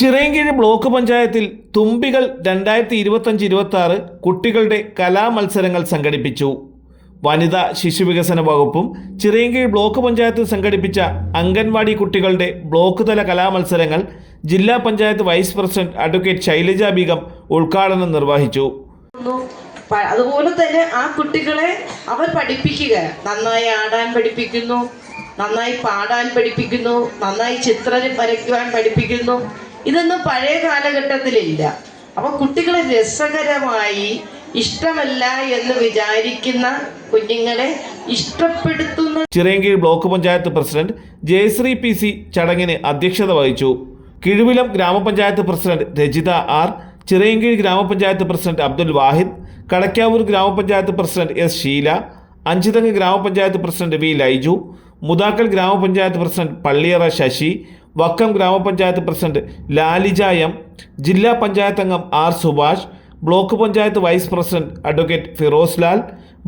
Chirayinkeezhu block പഞ്ചായത്തിൽ തുമ്പികൾ രണ്ടായിരത്തി ഇരുപത്തഞ്ച് ഇരുപത്തി ആറ് കുട്ടികളുടെ കലാമത്സരങ്ങൾ സംഘടിപ്പിച്ചു. വനിതാ ശിശുവികസന വകുപ്പും ചിറയൻകീഴ് ബ്ലോക്ക് പഞ്ചായത്തിൽ സംഘടിപ്പിച്ച അംഗൻവാടി കുട്ടികളുടെ ബ്ലോക്ക് തല കലാമത്സരങ്ങൾ ജില്ലാ panchayat vice president advocate Shailaja Beegum ഉദ്ഘാടനം നിർവഹിച്ചു. അതുപോലെ തന്നെ ആ കുട്ടികളെ അവർ പഠിപ്പിക്കുക. നന്നായി ആടാൻ പഠിപ്പിക്കുന്നു നന്നായി പാടാൻ പഠിപ്പിക്കുന്നു നന്നായി ചിത്രം വരയ്ക്കുവാൻ പഠിപ്പിക്കുന്നു. ഇതൊന്നും പഴയ കാലഘട്ടത്തിലില്ല. അപ്പൊ കുട്ടികളെ രസകരമായി ഇഷ്ടമല്ല എന്ന് വിചാരിക്കുന്ന കുഞ്ഞുങ്ങളെ ഇഷ്ടപ്പെടുത്തുന്ന Chirayinkeezhu block panchayat president Jayasree P C ചടങ്ങിന് അധ്യക്ഷത വഹിച്ചു. കിഴുവിലം ഗ്രാമപഞ്ചായത്ത് പ്രസിഡന്റ് രജിത ആർ ചിറയൻകീഴ് ഗ്രാമപഞ്ചായത്ത് പ്രസിഡന്റ് അബ്ദുൽ വാഹിദ് കടക്കാവൂർ ഗ്രാമപഞ്ചായത്ത് പ്രസിഡന്റ് എസ് ഷീല അഞ്ചുതങ്ങ് ഗ്രാമപഞ്ചായത്ത് പ്രസിഡന്റ് വി ലൈജു മുതാക്കൽ ഗ്രാമപഞ്ചായത്ത് പ്രസിഡന്റ് പള്ളിയറ ശശി വക്കം ഗ്രാമപഞ്ചായത്ത് പ്രസിഡന്റ് ലാലിജ എം ജില്ലാ പഞ്ചായത്ത് അംഗം R Subhash block panchayat vice president advocate Firoz Lal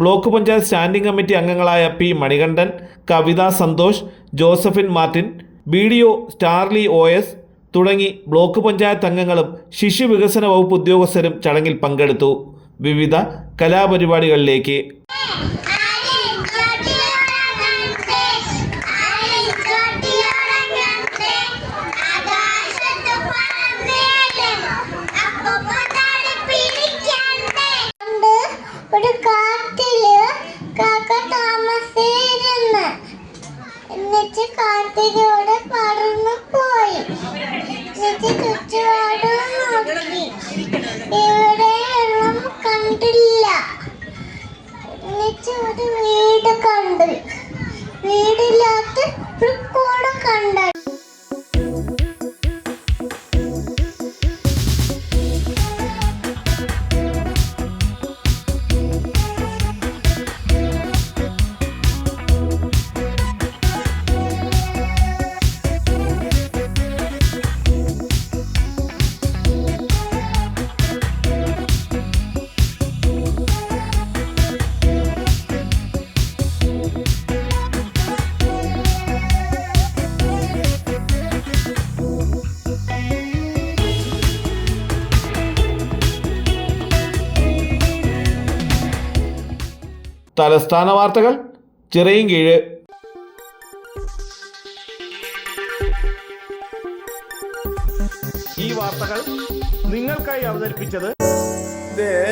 block panchayat standing committee അംഗങ്ങളായ P Manikandan Kavitha Santhosh Josephine Martin B D O Starly O S തുടങ്ങി block panchayat അംഗങ്ങളും ശിശു വികസന വകുപ്പ് ഉദ്യോഗസ്ഥരും ചടങ്ങിൽ പങ്കെടുത്തു. വിവിധ കലാപരിപാടികളിലേക്ക്. എന്നിട്ട് കാട്ടിലൂടെ പറന്നു പോയി. ചേച്ചി ചുറ്റുപാടും നോക്കി. തലസ്ഥാന വാർത്തകൾ ചിറയൻകീഴ് ഈ വാർത്തകൾ നിങ്ങൾക്കായി അവതരിപ്പിച്ചത് Arabian